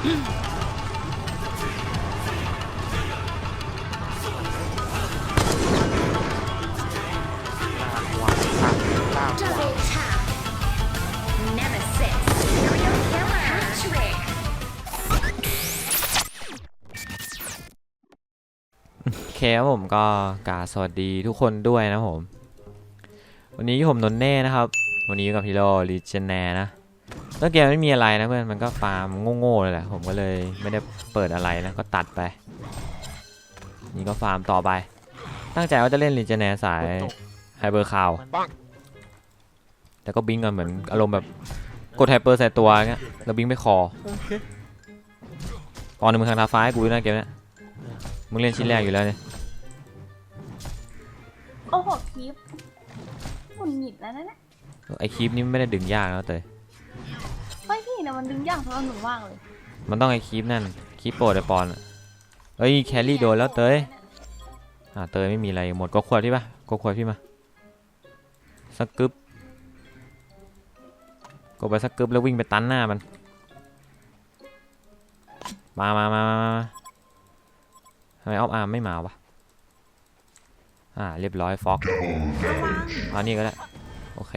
โอเคครับผมก็กาสวัสดีทุกคนด้วยนะผม วันนี้ผมนนเน่นะครับ วันนี้กับฮีโร่ลีเจนแนนะ แล้วเกมไม่มีอะไรนะเพื่อนมันก็ฟาร์มโง่ๆเลยแหละผมก็เลยไม่ได้เปิดอะไรนะก็ตัดไปนี่ก็ฟาร์มต่อไป ตั้งใจว่าจะเล่นลีเจนแนสายไฮเปอร์คาวปังแต่ก็บิงกันเหมือนอารมณ์แบบกดไฮเปอร์ใส่ตัวเงี้ยแล้วบิงไปคอโอเคตอนนึงมึงทางทาฟ้าให้กูด้วยนะเกมเนี้ยมึงเล่นชิ้นแรกอยู่แล้วเนี่ยโอ้โหคลิปหมุนหงิดแล้วนะเนี่ยไอคลิปนี้ไม่ได้ดึงยากนะเตยเฮ้ยพี่เนี่ยมันดึงยากสำหรับหนูมากเลยมันต้องไอคลิปนั่นคลิปโปรดไอปอนอะเอ้ยแครี่โดนแล้วเตยอ่าเตยไม่มีอะไรหมดก็ขวดพี่ปะก็ขวดพี่มาสักกึบก็ไปสักกึบแล้ววิ่งไปตันหน้ามัน มามามามามาทำไมออฟอาร์มไม่มาวะอ่าเรียบร้อยฟอกเอานี่ก็ได้โอเค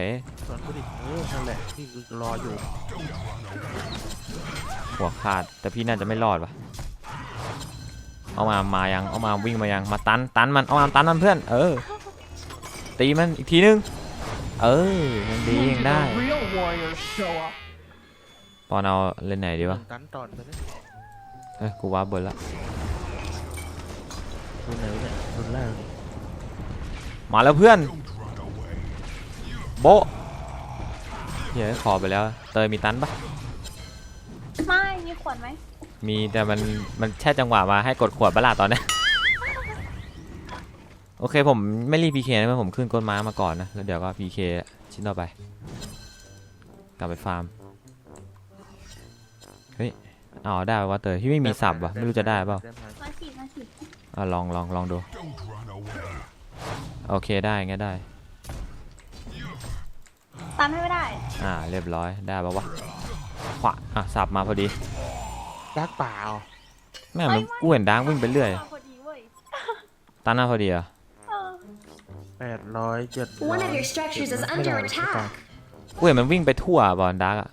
สอนกูดิเออนั่นแหละที่กูรออยู่ หัวขาด แต่พี่น่าจะไม่รอดวะเอามามายัง เอามาวิ่งมายัง มาตัน ตันมัน เอามาตันมันเพื่อน เออ ตีมันอีกทีนึง เออมันดียังได้ Real warriors show up ปอนเอาเล่นไหนดีวะ ตันตอนไปเลยเอ้ยกูว่าเบิร์ดละดูไหนวะเนี่ยรุนแรงนี่มาแล้วเพื่อน โบะ เฮ้ยขอไปแล้ว เตยมีตันปะไม่มีขวดไหมมีแต่มันมันแช่จังหวะมาให้กดขวดบลาตอนเนี้ยโอเคผมไม่รีบพีเคนะผมขึ้นก้นม้ามาก่อนนะแล้วเดี๋ยวก็พีเคชิ้นต่อไป กลับไปฟาร์มเฮ้ยเอาได้ว่าเตยพี่ไม่มีสับวะไม่รู้จะได้เปล่าแต้มหายมาฉีดมาฉีดอะลองลองลองดูโอเคได้งั้นได้ ตามให้ไม่ได้ อ่าเรียบร้อยได้ปะวะขวาอะสับมาพอดีดักเปล่าแม่งมันกูเห็นดังวิ่งไปเรื่อยมาพอดีเว้ยตันหน้าพอดีเหรอะเออแปดร้อยเจ็ด One of your structures is ไม่ได้ under ไม่ได้ attack. กูเห็นมันวิ่งไปทั่วบอลดักอะ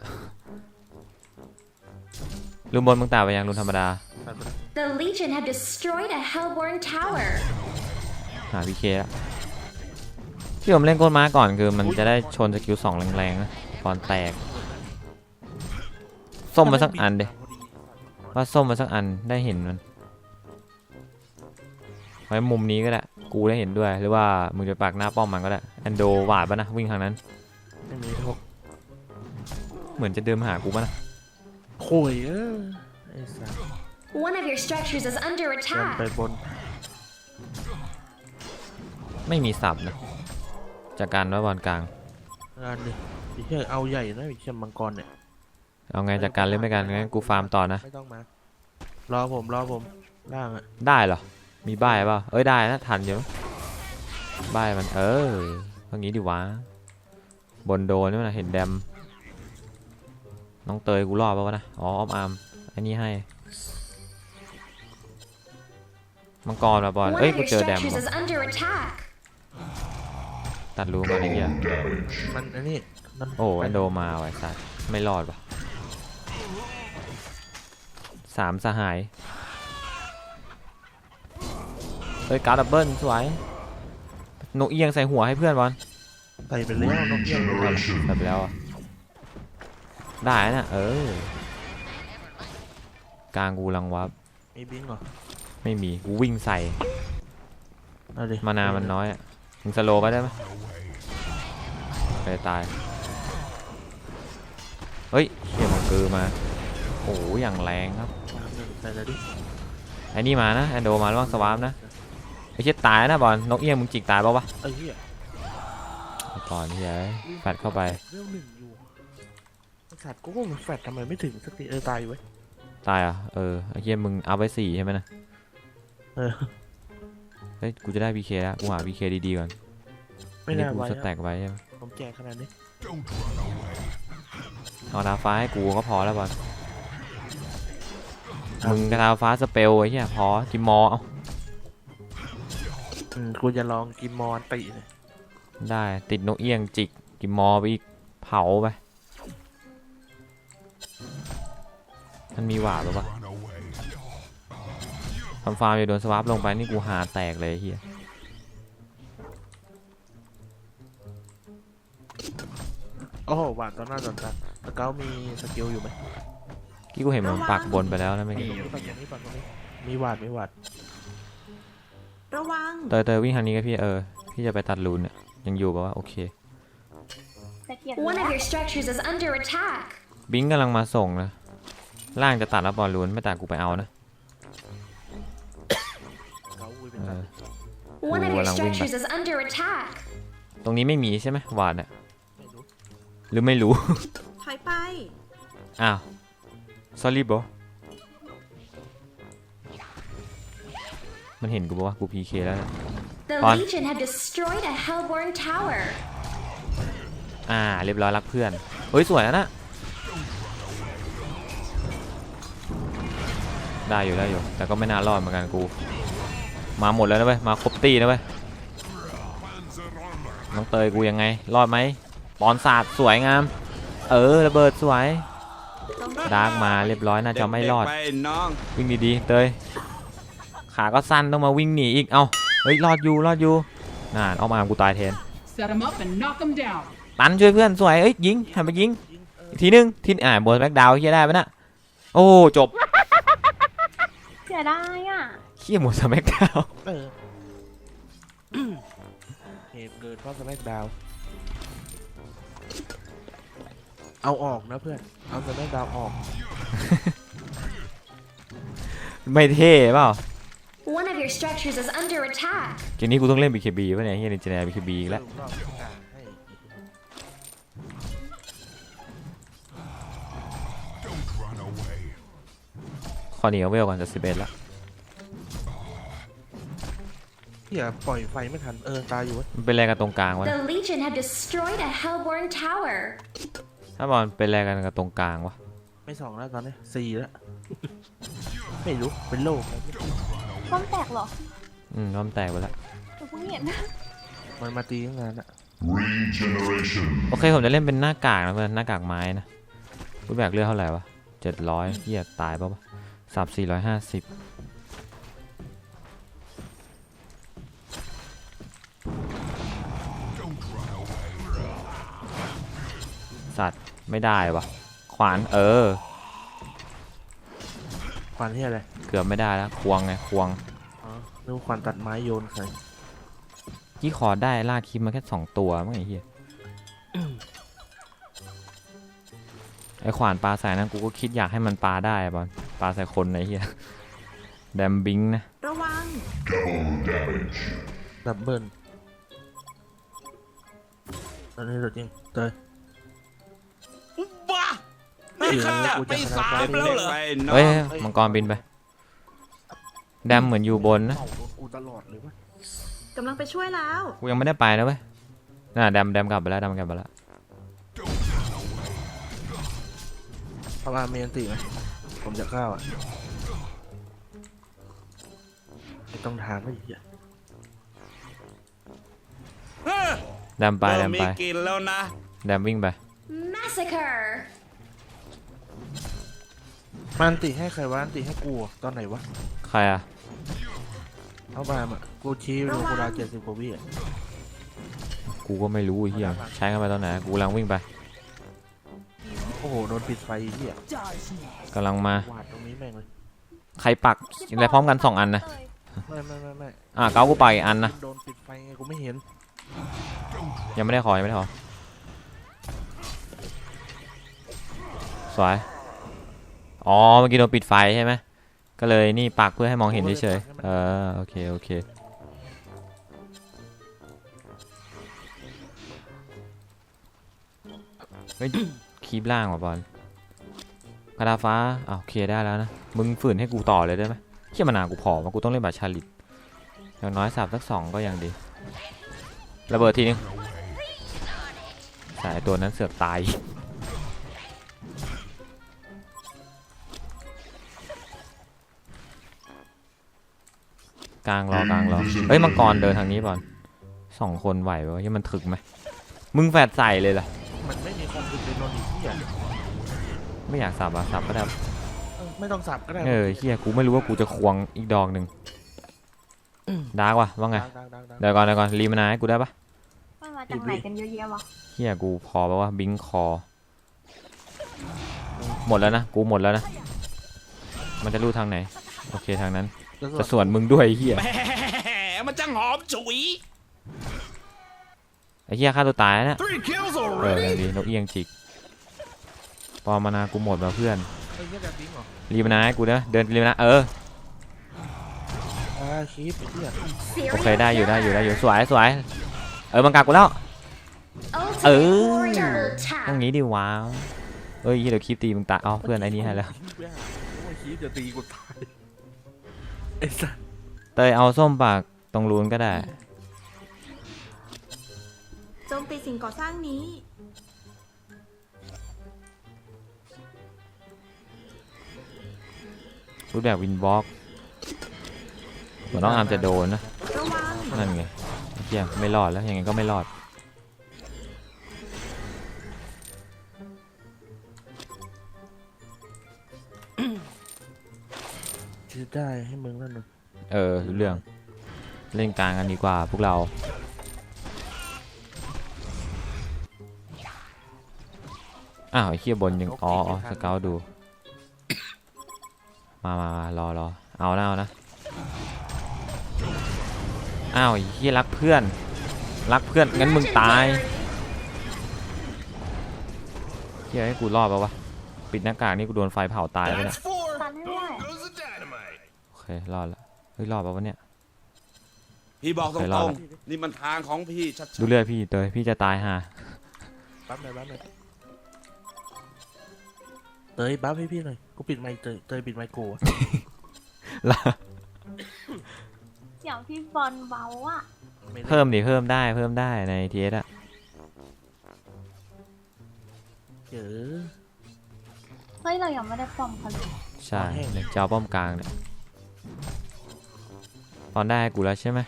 ลุมบนมึงตายไปยังลุมธรรมดาตัดไปเลย The Legion have destroyed a Hellborn tower. หาพีเคละ ที่ผมเล่นก้นม้าก่อนคือมันจะได้ชนสกิลสองแรงๆนะตอนแตก ส้มมาสักอันเดว่าส้มมาสักอันได้เห็นมันไว้มุมนี้ก็ได้ กูได้เห็นด้วย หรือว่ามึงจะปากหน้าป้อมมันก็ได้แอนโดหวาดปะนะวิ่งทางนั้น ไม่มีพวกเหมือนจะเดินมาหากูปะนะโคุยเออไอ้สัส One of your structures is under เดินไป attack. บน ไม่มีสับนะ จากการไว้บอลกลาง งานดิไอ้เหี้ยเอาใหญ่นะไอ้เหี้ยมังกรเนี่ย เอาไงจากการเล่นไม่กันงั้นกูฟาร์มต่อนะ ไม่ต้องมา รอผมรอผมล่างอะได้เหรอ มีใบเปล่าเอ้ยได้นะทันอยู่ใบมันเออตรงนี้ดิวะ บนโดนนี่มันนะเห็นแดม น้องเตยกูรอดปะวะนะ อ๋อออมอาร์มอันนี้ให้ มังกรมาบอล One เอ้ย of กู your เจอแดม structures ว่ะ is under attack. ตัดรู้มาไอ้เหี้ยมันอันนี้มันโอ้แอนโดมาไว้สัตว์ไม่รอดว่ะสามสหายเฮ้ยการ์ดดับเบิลสวยนกเอียงใส่หัวให้เพื่อนบอลใส่ไปแล้วนกเอี้ยงเอาละใส่ไปแล้วอะได้นะเออกลางกูลังวับมีบิงเหรอไม่มีกูวิ่งใส่เอาดิมานามันน้อยอะ มึงสโลว์ไปได้ไหมไปตาย เฮ้ยเขี่ยมังกือมา โอ้โหอย่างแรงครับสามหนึ่งใส่เลยดิไอ้นี่มานะแอนโดมาระวังสวาร์ปนะไอ้เชี่ยตายนะบอลนกเอี้ยงมึงจิกตายปะวะไอ้เหี้ยเอาก่อนเฮ้ยแฟดเข้าไปเรื่องหนึ่งอยู่ไอ้สัตว์กูก็มันแฟดทำไมไม่ถึงสักทีเออตายอยู่เว้ยตายอะเออไอ้เชี่ยมึงเอาไปสี่ใช่ไหมนะเออ เฮ้ย กูจะได้พีเคแล้ว กูหาพีเคดีๆก่อนไม่อันนี้น่ากูไว้สนะแต็กไว้ใช่ไหมผมแจกขนาดนี้ เอาดาฟ้าให้กูก็พอแล้วบอลมึงกระทาฟ้าสเปลไอ้เหี้ยพอจิมมอเอาอืมกูจะลองกินมอนติเลยได้ติดนกเอี้ยงจิกจิมมอไปอีกเผาไป มันมีหวาดหรือปะ ทำฟาร์มอย่าโดนสวาปลงไปนี่กูหาแตกเลยเฮียโอ้โหหวานตอนหน้าตอนตาสเกลมีสกิลอยู่ไหมกี้กูเห็นมันปักบนไปแล้วนะไม่มีกี้ยู่ตรงนี้ตรงนี้มีหวานมีหวานระวัง เตยเตยวิ่งทางนี้ก็พี่เออพี่จะไปตัดรูนเนี่ยยังอยู่ปะวะโอเค One of your structures is under attack. บิงกำลังมาส่งนะล่างจะตัดแล้วบอลลูนไม่ตัดกูไปเอานะ One of your Walang wing structures is under attack. ตรงนี้ไม่มีใช่ไหมหวาดเนี่ยไม่รู้หรือไม่รู้ ถอยไป อ้าว sorry bro มันเห็นกูปะวะกูพีเคแล้วนะ The On. Legion have destroyed a Hellborn tower. อ่า เรียบร้อยรักเพื่อน เฮ้ย สวยแล้วนะได้อยู่ได้อยู่ แต่ก็ไม่น่ารอดเหมือนกันกู มาหมดแล้วนะเว้ยมาครบตีนะเว้ยน้องเตยกูยังไง รอดไหมปอนศาสตร์สวยงาม เออระเบิดสวยดาร์กมาเรียบร้อยน่าจะไม่รอดเกๆไปน้องวิ่งดีๆเตยขาก็สั้นต้องมาวิ่งหนีอีกเอ้าเฮ้ยรอดอยู่รอดอยู่น่าเอามากูตายแทน Set him up and knock him down. ตันช่วยเพื่อนสวยเอ้ยยิงหันไปยิงอีกทีนึงทีอ่าบนแบ็กดาวน์เฮียได้ไหมนะโอ้จบเสียดายอะ เฮียหมดสแม็กดาวน์เออเหตุเกิดเพราะสแลกดาวน์เอาออกนะเพื่อน เอาสแลกดาวน์ออก ไม่เท่เปล่า One of your structures is under attack. เกมนี้กูต้องเล่น BKB ป่ะเนี่ยเฮียนินจาแน BKB อีกแล้วสรุปรอบกลางให้ขอหนีเอาเวลก่อนจะ11แล้ว เหี้ยปล่อยไฟไม่ทัน เออ ตายอยู่เว้ยมันเป็นอะไรกันตรงกลางวะ The Legion have destroyed a Hellborn tower. ถ้าบอลเป็นอะไรกันกับตรงกลางวะ ไม่สองแล้วตอนนี้สี่แล้ว ไม่รู้ เป็นโลกอะไรไม่รู้ป้อมแตกเหรออืมน้อมแตกไปแล้ว หนูเพิ่งเห็น มันมาตีตั้งนานอะโอเคผมจะเล่นเป็นหน้ากากนะเพื่อนหน้ากากไม้นะรูปแบบเลือกเท่าไหร่วะ700เฮียตายป่าวะสับ450สั ตว์ไม่ได้วะขวานเออ ควันที่อะไรเกือบไม่ได้แล้วควงไงควงอ๋อนึกว่าควันตัดไม้โยนใส่ยี่ขอได้ลากคลิปมาแค่สองตัวมั้งไอ้เหี้ยไอขวานปลาใส่นั่นกูก็คิดอยากให้มันปลาได้อะบอลปลาใส่คนไอ้เหี้ยแดมบิงนะระวัง ดับเบิลอันนี้ตัวจริงเตยบ้า ไม่ฆ่าไม่สามเด็กๆไปน้อเฮ้ยงมังกรบินไปแดมเหมือนอยู่บนนะเป่าโดนกูตลอดเลยวะกำลังไปช่วยแล้ว กูยังไม่ได้ไปนะเว้ย น่ะแดมแดมกลับไปแล้วแดมกลับไปแล้วเอาอาเมนติไหมผมจะเข้าอะไม่ต้องถามไม่เหี้ยแดมไปแดเริ่มมมีไปกินแล้วนะแดมวิ่งไป Massacre. มันติให้ใครวะอันติให้กูอะตอนไหนวะ ใครอะเอาบามอะกูชี้ดูกูดาวเจ็ดสิบกว่าวิอะ กูก็ไม่รู้ไอ้เหี้ยใช้กันไปตอนไหนกูกำลังวิ่งไปโอ้โห โดนปิดไฟไอ้เหี้ยกำลังมา วาดตรงนี้แม่งเลย ใครปักอะไรพร้อมกันสองอันนะ ไม่ไม่ไม่ไม่อะเก้ากูปักอีกอันนะ โดนปิดไฟไงกูไม่เห็น ยังไม่ได้ขอยังไม่ได้ขอสวย อ๋อเมื่อกี้โดนปิดไฟใช่ไหมก็เลยนี่ปักเพื่อให้มองเห็นเฉยๆเออโอเคโอเคเฮ้ยคีบล่างว่ะบอลกระดาฟ้าอ้าวเคลียร์ได้แล้วนะมึงฝืนให้กูต่อเลยได้ไหมเขี้ยมานาวกูผอมว่ากูต้องเล่นแบบชาลิตอย่างน้อยสับสักสองก็ยังดีระเบิดทีนึงแต่ไอ้ตัวนั้นเสือกตาย กลางรอกลางรอเฮ้ยมังกรเดินทางนี้ก่อนสองคนไหวปะวะที่มันถึกไหมมึงแฟดใส่เลยล่ะมันไม่มีคอมพิวเตอร์นอนอีกที่อะไม่อยากสับอะสับก็ได้เออไม่ต้องสับก็ได้เออเฮียกูไม่รู้ว่ากูจะควงอีกดอกหนึ่งดาร์กว่ะว่าไงดังดังดังเดี๋ยวก่อนเดี๋ยวก่อนรีมานาให้กูได้ปะมันมาจากไหนกันเยอะแยะวะเฮียกูพอปะว่าบิงคอ หมดแล้วนะกูหมดแล้วนะมันจะรูดทางไหน โอเคทางนั้น แล้วก็จะส่วนมึงด้วยไอ้เฮียแหมมันจังหอมฉุย ไอ้เฮียฆ่าตัวตายแล้วเนี่ย Three kills เออดีนกเอียงจิกปอมานากูหมดแล้วเพื่อน ไอ้เหี้ยแบบนี้เหรอรีมานาให้กูนะเดินรีมานาเออ อ่าคีบไอ้เหี้ยโอเค ได้อยู่ได้อยู่ได้อยู่สวยสวยเออมันกักกูแล้ว Ultimate Ừ. warrior ต้อง tap. งี้ดิว้าวเอ้ยเดี๋ยวคลิปตีมึงตายเอาเพื่อนไอ้นี่ให้แล้วคีบไปหาโอ้ยคีบจะตีกูตาย ไอ้สัสเตยเอาส้มปากตรงรูนก็ได้ โจมตีสิ่งก่อสร้างนี้ รูปแบบวินบล็อกเหมือนน้องอาร์มจะโดนนะ ระวัง นั่นไงไอ้เฮียไม่รอดแล้วยังไงก็ไม่รอด จะได้ให้มึงแล้วหนึ่งเออรู้เรื่องเล่นกลางกันดีกว่าพวกเรา อ้าวไอ้เฮียบนยังอ๋ออ๋อสเกลดู มามามารอรอเอานะเอานะอ้าวไอ้เฮียรักเพื่อน รักเพื่อนงั้นมึงตายเฮียให้กูรอดปะวะปิดหน้ากากนี่กูโดนไฟเผาตายแล้วเนี่ย four ตันให้ได้ goes the dynamite โอเค รอดแล้วเฮ้ยรอดปะวะเนี่ย พี่บอกตเคยรอรดงละ ๆนี่มันทางของพี่ชัดดูเลือดพี่เตยพี่จะตายห่าบัฟหน่อยบัฟหน่อยเตยบัฟให้พี่หน่อย กูปิดไมค์เตยเตยปิดไมค์กูอะแล้วเสียงพี่บอลเบาอะ ไได้เพิ่มดิเพิ่มได้เพิ่มได้ในทีเอสอะเจอ เฮ้ย เรายังไม่ได้ปอมเขาเลยใช่อ๋อแห้งเนี่ยเจ้าป้อมกลางเนี่ย ตอนได้กูแล้วใช่ไหม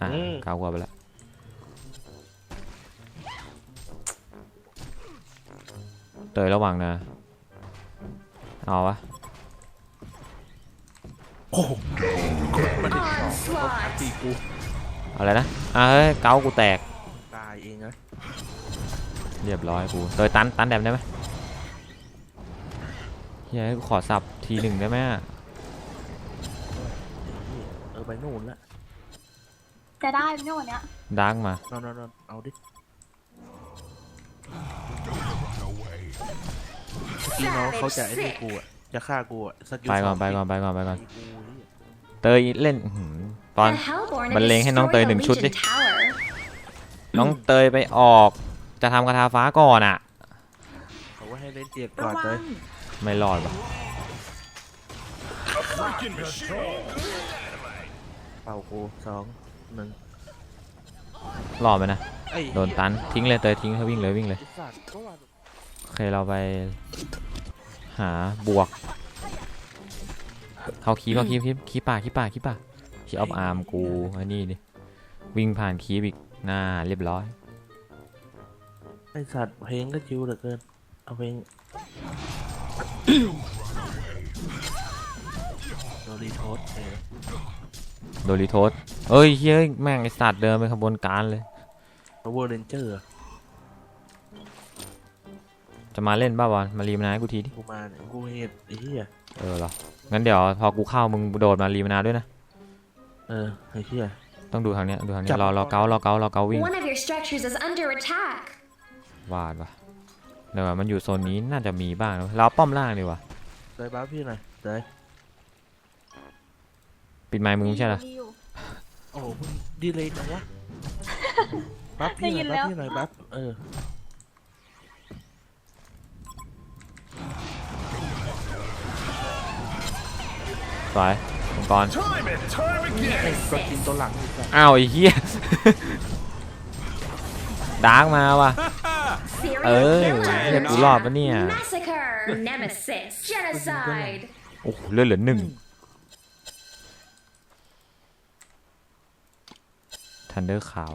อะกาวกว่าไปแล้วเตยระวังนะ เอาวะโอ้โหกดมาดิ Onslaught. ตีกูอะไรนะอะเฮ้ยเกากูแตก ตายเองนะเรียบร้อยกูเตยตันตันแดมได้ไหม เฮ้ยกูขอสับทีหนึ่งได้ไหมอะเออไปนู่นละจะได้ไหมเนี่ยวันเนี้ยดาร์กมา นอนนอนนอนเอาดิพี่น้องเขาจะไอ้นี่กูอะจะฆ่ากูอะสกิลไปก่อนสงไปก่อนไปก่อนไปก่อนตีกูนี่เตยเล่นอื้อหือตอน The Hellborn บรรเลงให้น้องเตย destroyed หนึ่งชุด a ดิ Legion tower. น้องเตยไปออก จะทำกระทาฟ้าก่อนอะเขาว่า ให้เล่นเตียก่ระอนวัเลยงไม่รอดว่ะเป่ากูสองหนึ่งรอดไหมนะ ไอ้โดนตันทิ้งเลยเตยทิ้งเขาวิ่งเลยวิ่งเลย ไอ้สัตว์ก็ว่าโอเคเราไปหาบวก เขาคีบเขาคีบคีบคีบป่าคีบป่าคีบป่าคีบออฟอาร์มกูอันนี้ดิวิ่งผ่านคีบอีกหน้าเรียบร้อยไอ้สัตว์เพลงก็ชิวเหลือเกิน เอาเพลงโดรีโทสเออโดริโทสเอ้ยเฮ้ยแม่งไอสัตว์เดินเป็นขบวนการเลย พาวเวอร์เรนเจอร์จะมาเล่นบ้าบอลมารีมนาให้กูทีดิ กูมาเนี่ยกูเห็ดไอ้เหี้ยเออเหรอ งั้นเดี๋ยวพอกูเข้ามึงโดดมารีมนาด้วยนะ เออไอ้เหี้ย ต้องดูทางเนี้ยดูทางเนี้จัยบ รอรอเการอเการอเกาวิ่ง One of your structures is under attack. วาดว่ะ เดี๋ยวมันอยู่โซนนี้น่าจะมีบ้างนะเราเอาป้อมล่างดีกว่าเตยบ้าพี่หน่อยเตยปิดไมค์มึงไม่ใช่เหรอดีอยู่โอ้โหมึงดีเลยจังวะบัฟพี่หน่อยได้บัฟยินแล้วพี่หน่อยบัฟเออสวยมังกรไอ้ตัวจริงตัวหลังอีกแล้วอ้าวไอ้เหี้ย ดาร์กมาว่ะ เอ Serial อ killer. เหี้ยกูรอดปะเนี่ย Massacre. Nemesis. Genocide. โอ้โหเลือดเหลือหนึ่ง ทันเดอร์ขาว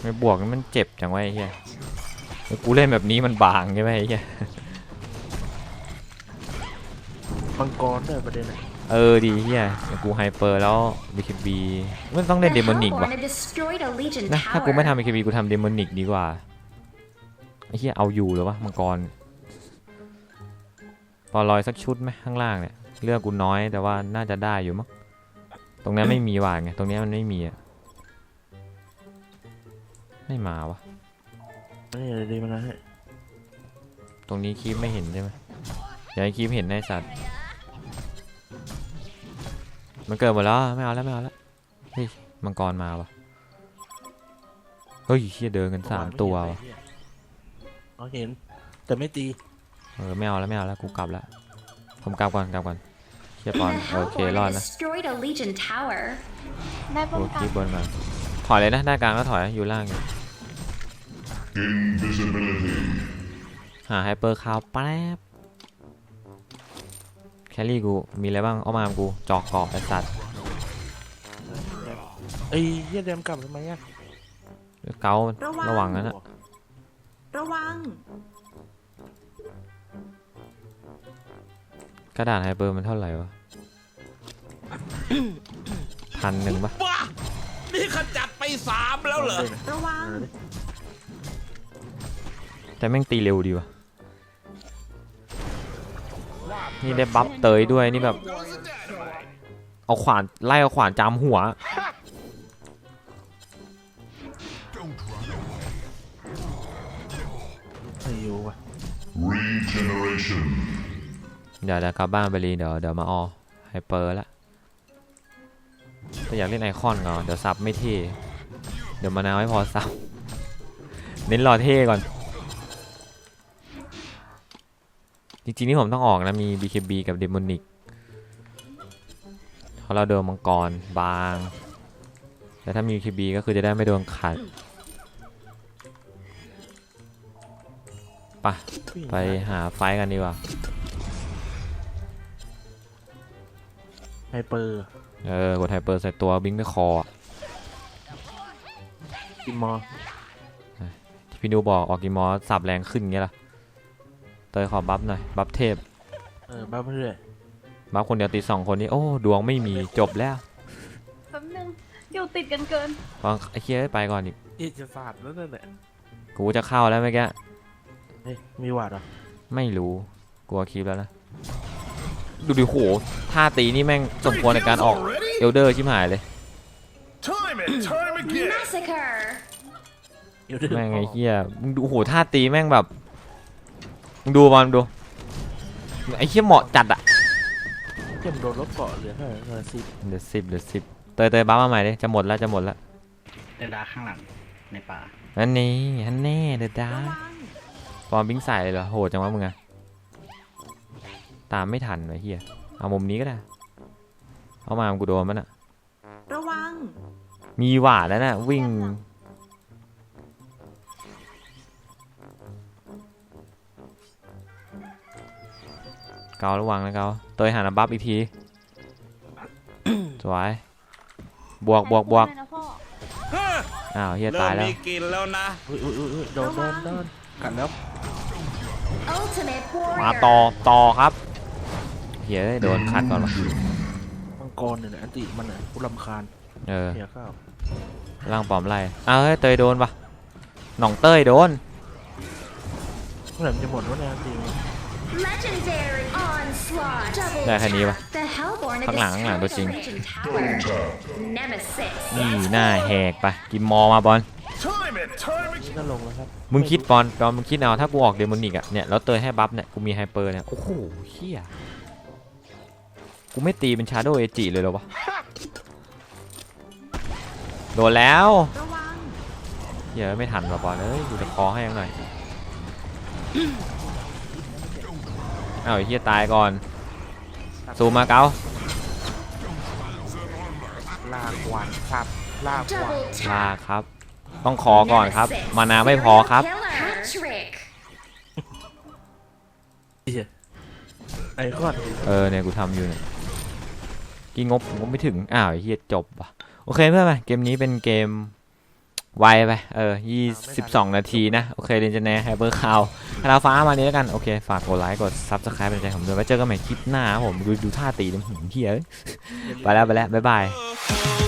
ไม่บวกนี่มันเจ็บจังวะไอ้เหี้ยแล้วกูเล่นแบบนี้มันบางใช่ไหมไอ้เหี้ยมังกรด้วยประเด็นอะ เออดีเหี้ยเดี๋ยวกูไฮเปอร์แล้ว BKB มันต้อง The เล่นเดมอนิก Hellborn ว่ะ have destroyed a Legion นะถ้ากูไม่ tower. ทำ BKB กูทำเดมอนิกดีกว่าไอ้เหี้ยเอาอยู่เหรอวะมังกรพอลอยสักชุดไหมข้างล่างเนี่ยเลือกกูน้อยแต่ว่าน่าจะได้อยู่มั้งตรงนี้นไม่มีว่ะไงตรงนี้มันไม่มีอะไม่มาวะนี่เลยดีมันนะฮะตรงนี้คีปไม่เห็นใช่ไหมอย่าให้คีปเห็นในะไอ้สัตว์ มันเกิดหมดแล้วไม่เอาแล้วไม่เอาแล้วเฮ้ยมังกรมาวะเฮ้ยเฮียเดินกันสามตัววะเขาเห็นแต่ไม่ตีเออไม่เอาแล้วไม่เอาแล้วกูกลับแล้วผมกลับก่อนกลับก่อนเชีย The ปอนโอเค Hellborn รอด have นะ destroyed a Legion tower. ได้ป้อกูงกัคีนบบนก่อนถอยเลยนะได้กลางก็ถอยอยู่ล่างอยู่หาไฮเปอร์คาวแป๊บ แคลรี่กู มีอะไรบ้างเอามากู จอกกรอบไอสัตว์เอ้ยเฮียเดมกลับทำไมอะเการะระวังระวังนั้นอะระวัง กระดาษไฮเปอร์มันเท่าไหร่วะ พันหนึ่งปะบ้านี่ขจัดไปสามแล้วเหรอ ระวัง แต่แม่งตีเร็วดีวะ นี่ได้บัฟเตยด้วยนี่แบบ เอาขวานไล่เอาขวานจามหัว ไม่อยู่ว่ะ Regeneration. เดี๋ยวเดี๋ยวกลับบ้านไปรีเดี๋ยวเดี๋ยวมาออไฮเปอร์ละแต่อยากเล่นไอคอนก่อนเดี๋ยวซับไม่เท่เดี๋ยวมานาวไม่พอซับ เน้นรอเท่ก่อน จริงๆนี่ผมต้องออกนะ มี BKB กับเดมอนิกเพราะเราโดนมังกรบาง แต่ถ้ามี BKB ก็คือจะได้ไม่โดนขัดไปะไปหาไฟท์กันดีกว่าไฮเปอร์ เออ กดไฮเปอร์ใส่ตัวบิงไปคออะกิมมอที่พี่นูบอกออกกิมอสสับแรงขึ้นเงี้ยล่ะ เตยขอบัฟหน่อยบัฟเทพเออบ้าเพื่อนบัฟคนเดียวตีสองคนนี้โอ้ดวงไม่มีจบแล้วแป๊บนึงอยู่ติดกันเกินลองไอ้เคียไปก่อนอีกอีจะสาดแล้วนั่นแหละกูจะเข้าแล้วเมื่อกี้เฮ้ยมีหวัดเหรอไม่รู้กลัวคลิปแล้วนะดูดิโหท่าตีนี่แม่งสมควรในการออกเอลเดอร์ชิบหายเลย Time it, time again. Massacre. เดี๋ยวเดี๋ยวแม่งไอ้เหี้ยมึงดูโหท่าตีแม่งแบบ มึงดูบอลดูไอ้เหี้ยเหมาะจัดอะเข็มโดนลบเกาะเหลือเท่าไหร่เหลือสิบเหลือสิบเหลือสิบเตยเตยบ้ามาใหม่ดิจะหมดแล้วจะหมดแล้วเดดาข้างหลังในป่าอันนี้อันแน่เดอดาระวังปอมบิงใส่เลยเหรอโหดจังวะมึงอะตามไม่ทันไอ้เหี้ยเอามุมนี้ก็ได้เอามากูโดนมันอะระวัง มีหวาดแล้วน่ะวิ่ง เการะวังนะเกาเตยหันมาบัฟอีกที สวย บวกบวกบวกได้นะพ่ออ้าวเฮียเริ่ตามยแล้วมีกินแล้วนะอุ้ยอุ้ยอุ้ยอุ้ยโดนโดนโดนกันแล้ว Ultimate มา warrior. ต่อต่อครับเฮียโดนคัดก่อนวะมังกรเนี่ยนะอันติมันอะผู้รำคาญเออเสียข้าวล่างปลอมไล่อ้าวเฮ้ยเตยโดนปะหน่องเต้ยโดนเมื่อไหร่มันจะหมดวะเนี่ยอันติ Legendary onslaught. Double ได้แค่นี้ปะ The Hellborn ข้างหลังข้างหลังตัวจริง Legion tower. Nemesis. นี่หน้าแหกไปกินมอมาบอล Time it, time นี่ก็ลงแล้วครับมึงคิดบอลบอลมึงคิดเอาถ้ากูออกเดมอนิกอะเนี่ยแล้วเตยให้บัฟเนี่ยกูมีไฮเปอร์เนี่ยโอ้โหเฮียกูไม่ตีเป็นชาโดว์เอจิเลยเหรอวะโดนแล้วระวังเฮียไม่ทันว่ะบอลเอ้ยกูจะคอให้ยังหน่ เอ้าวเฮียตายก่อนสูมาเกาลากวันครับลากวันลากครับ ต้องขอก่อนครับ มานาไม่พอครับไอ้คอนเออเนี่ยกูทำอยู่เนี่ยกี่งบงบไม่ถึง อ้าวเฮียจบว่ะ โอเคเพื่อนไปเกมนี้เป็นเกม ไวไป เออยี่สิบสองนาทีนะ โอเคเรนจ์แนร์ไฮเปอร์คาวคาราฟ้ามานี้แล้วกัน โอเค ฝากกดไลค์ กดซับสไครป์เป็นใจผมด้วยไว้เจอกันใหม่คลิปหน้าครับผม ดูดูท่าตีน้ำหืมเฮียเอ้ยไปแล้ว ไปแล้ว บ๊ายบายเอ